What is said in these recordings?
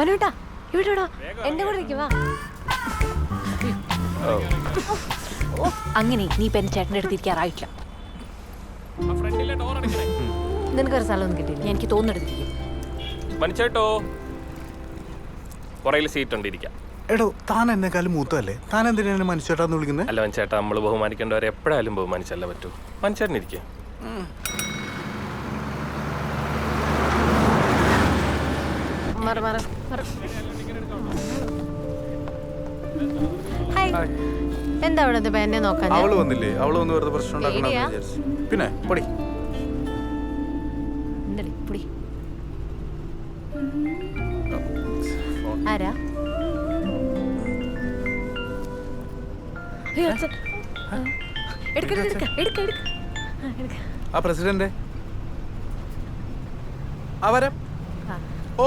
മനുട്ടാ ഇവിടെ ഇടാ എന്റെ കൂടെ നിൽക്കുവാ ഓ. അങ്ങനെ നീ ഇപ്പൊ എന്റെ ചേട്ടന്റെ അടുത്ത് ഇരിക്കാറായിട്ടില്ല. നിനക്കൊരു സ്ഥലമൊന്നും കിട്ടിയില്ല. എനിക്ക് തോന്നെടുത്തിരിക്കും മനുച്ചേട്ടോ. പുറയിൽ സീറ്റ് ഉണ്ട് ഇരിക്കാം. എടോ താൻ എന്നെക്കാളും മൂത്തല്ലേ താൻ എന്തിനാണ് മനുഷ്യട്ടാന്ന് വിളിക്കുന്നത്? അല്ല മനുച്ചേട്ടാ നമ്മൾ ബഹുമാനിക്കേണ്ടവരെ എപ്പോഴായാലും ബഹുമാനിച്ചല്ല പറ്റൂ. മനുച്ചേട്ടൻ മറ മറ ഹായ് എന്താ അവിടെ എന്നെ നോക്കാൻ? അവൾ വന്നില്ലേ? അവൾ വന്ന് വെറുതെ പ്രശ്നം ഉണ്ടാക്കണം പിന്നെ പൊടി. എന്തടി ആരാ. ആ. പ്രസിഡന്റ്? ആ. വരാം ഓ.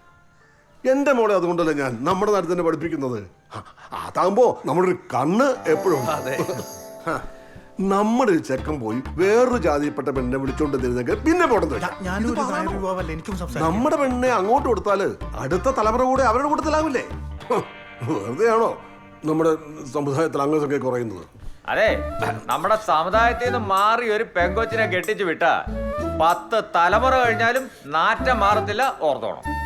എന്റെ മോളെ അതുകൊണ്ടല്ലേ ഞാൻ നമ്മുടെ നാട്ടിൽ തന്നെ പഠിപ്പിക്കുന്നത്. അതാകുമ്പോ നമ്മുടെ ഒരു കണ്ണ് എപ്പോഴും നമ്മുടെ ഒരു ചെക്കൻ പോയി വേറൊരു ജാതിയിൽപ്പെട്ട പെണ്ണിനെ വിളിച്ചോണ്ട് തരുന്നെങ്കിൽ പിന്നെ സംസാരിക്കാം. നമ്മുടെ പെണ്ണിനെ അങ്ങോട്ട് കൊടുത്താൽ അടുത്ത തലമുറ കൂടെ അവരുടെ കൂട്ടത്തിലാവില്ലേ? വെറുതെ വെറുതെയാണോ നമ്മുടെ സമുദായത്തിൽ അങ്ങനെ കുറയുന്നത്? അതെ നമ്മുടെ സമുദായത്തിൽ നിന്ന് മാറി ഒരു പെങ്കൊച്ചിനെ കെട്ടിച്ചു വിട്ട പത്ത് തലമുറ കഴിഞ്ഞാലും നാറ്റം മാറത്തില്ല ഓർത്തോണം.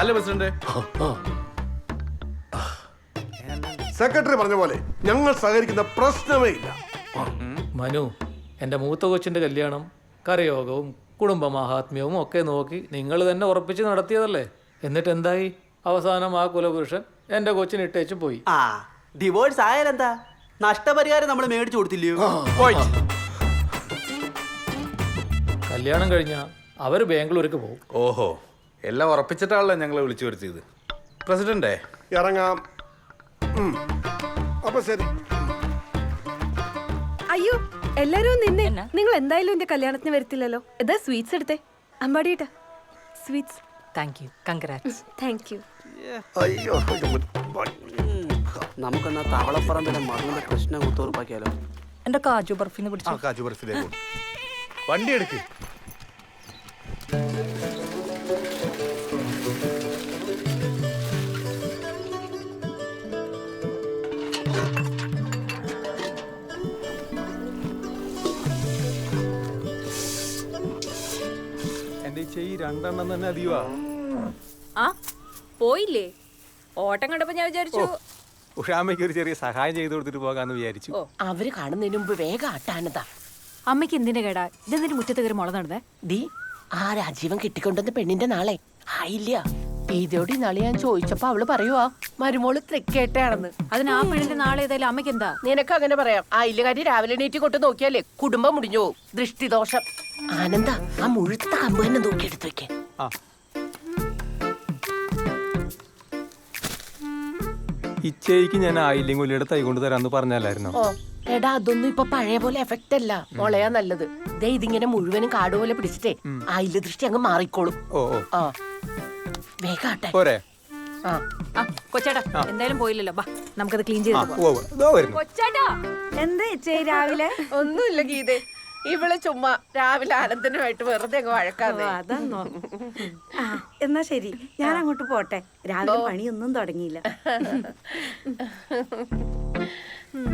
അല്ലേ പ്രസിഡന്റ്? സെക്രട്ടറി പറഞ്ഞ പോലെ ഞങ്ങൾ സഹകരിക്കുന്ന പ്രശ്നമേ ഇല്ല. മനു എന്റെ മൂത്ത കൊച്ചിന്റെ കല്യാണം കരയോഗവും കുടുംബ മാഹാത്മ്യവും ഒക്കെ നോക്കി നിങ്ങൾ തന്നെ ഉറപ്പിച്ച് നടത്തിയതല്ലേ? എന്നിട്ട് എന്തായി? അവസാനം ആ കുലപുരുഷൻ എന്റെ കൊച്ചിന് ഇട്ടേച്ച് പോയി. ആ ഡിവോഴ്സ് ആയാലെന്താ? നഷ്ടപരിഹാരം നമ്മൾ മേടിച്ചു കൊടുത്തില്ലയോ കല്യാണം കഴിഞ്ഞാൽ അവർ ബാംഗ്ലൂർക്ക് പോകും. ഓഹോ. എല്ലാം ഉറപ്പിച്ചിട്ടാണല്ലോ ഞങ്ങളെ വിളിച്ചു വരുത്തിയത്. പ്രസിഡന്റേ ഇറങ്ങാം. ഉം. അപ്പൊ ശരി. അയ്യോ എല്ലാരും നിന്നെ. നിങ്ങൾ എന്തായാലും എന്റെ കല്യാണത്തിന് വരത്തില്ലല്ലോ. ഇതാ സ്വീറ്റ്സ് എടുത്തേ. അമ്പാടിയിട്ട. Sweets thank you congrats thank you അയ്യോ നമുക്കെന്നാ തവളപ്പറമ്പിലെ പ്രശ്നം കൃഷ്ണ കുത്തുറപ്പാക്കിയാലോ എന്റെ കാജു ബർഫിന്ന് ആ പിടിച്ചു കാജു ബർഫിലേക്ക് കൊണ്ട്. വണ്ടി എടുക്ക്. ഈ രണ്ടെണ്ണം തന്നെ അധികവാ ആ പോയില്ലേ? ഓട്ടം കണ്ടപ്പോ ഞാൻ വിചാരിച്ചു ഉഷാമ്മയ്ക്ക് ഒരു ചെറിയ സഹായം ചെയ്തു കൊടുത്തിട്ട് പോകാന്ന് വിചാരിച്ചു. അവർ കാണുന്നതിന് മുമ്പ് വേഗം ആട്ടാനതാ. അമ്മയ്ക്ക് എന്തിന്റെ കേടാ? ഇതെന്തിനു മുറ്റത്ത് കയറി മുള നടന്നേ? ദീ ആ രാജീവൻ കിട്ടിക്കൊണ്ടെന്ന് പെണ്ണിന്റെ നാളെ? ആയില്ല ഇതോട് നാളെ ഞാൻ ചോദിച്ചപ്പോ അവൾ പറയുവാ മരുമോൾ തൃക്കേട്ടയാണെന്ന്. അതിന് ആ പെണ്ണിന്റെ നാളെ ഏതായാലും അമ്മയ്ക്ക് എന്താ? നിനക്ക് അങ്ങനെ പറയാം. ആ ആയില്ലകാരി രാവിലെ എണീറ്റ് കൊണ്ട് നോക്കിയാലേ കുടുംബം മുടിഞ്ഞു പോകും. ദൃഷ്ടിദോഷം. ആനന്ദ ആ മുഴുത്ത കമ്പ് തന്നെ നോക്കിയെടുത്ത് വെക്കേ. ആ. ഇച്ചയ്ക്ക് ഞാൻ ആയില്ലെങ്കിൽ ഉള്ളിയുടെ തൈ കൊണ്ട് തരാന്ന് പറഞ്ഞല്ലായിരുന്നു ഓ എടാ അതൊന്നും ഇപ്പൊ പഴയ പോലെ എഫക്റ്റ് അല്ല. മുളയാ നല്ലത്. ദേ ഇതിങ്ങനെ മുഴുവനും കാട് പോലെ പിടിച്ചിട്ടേ ആയില്ല ദൃഷ്ടി അങ്ങ് മാറിക്കോളും. ഓ ഓ. ആ. വേഗാട്ടെ പോരെ. ആ. ആ കൊച്ചേട്ടാ എന്തായാലും പോയില്ലല്ലോ. ബാ നമുക്കത് ക്ലീൻ ചെയ്ത് ആ വരുന്നു. കൊച്ചേട്ടാ. എന്താ ചേച്ചി രാവിലെ? ഒന്നുമില്ല ഗീതേ. ഇവൾ ചുമ്മാ രാവിലെ ആനന്ദനുമായിട്ട് വെറുതെ അങ്ങ് വഴക്കാതെ അതാന്നോ. എന്നാ ശരി. ഞാൻ അങ്ങോട്ട് പോട്ടെ. രാവിലെ പണിയൊന്നും തുടങ്ങിയില്ല.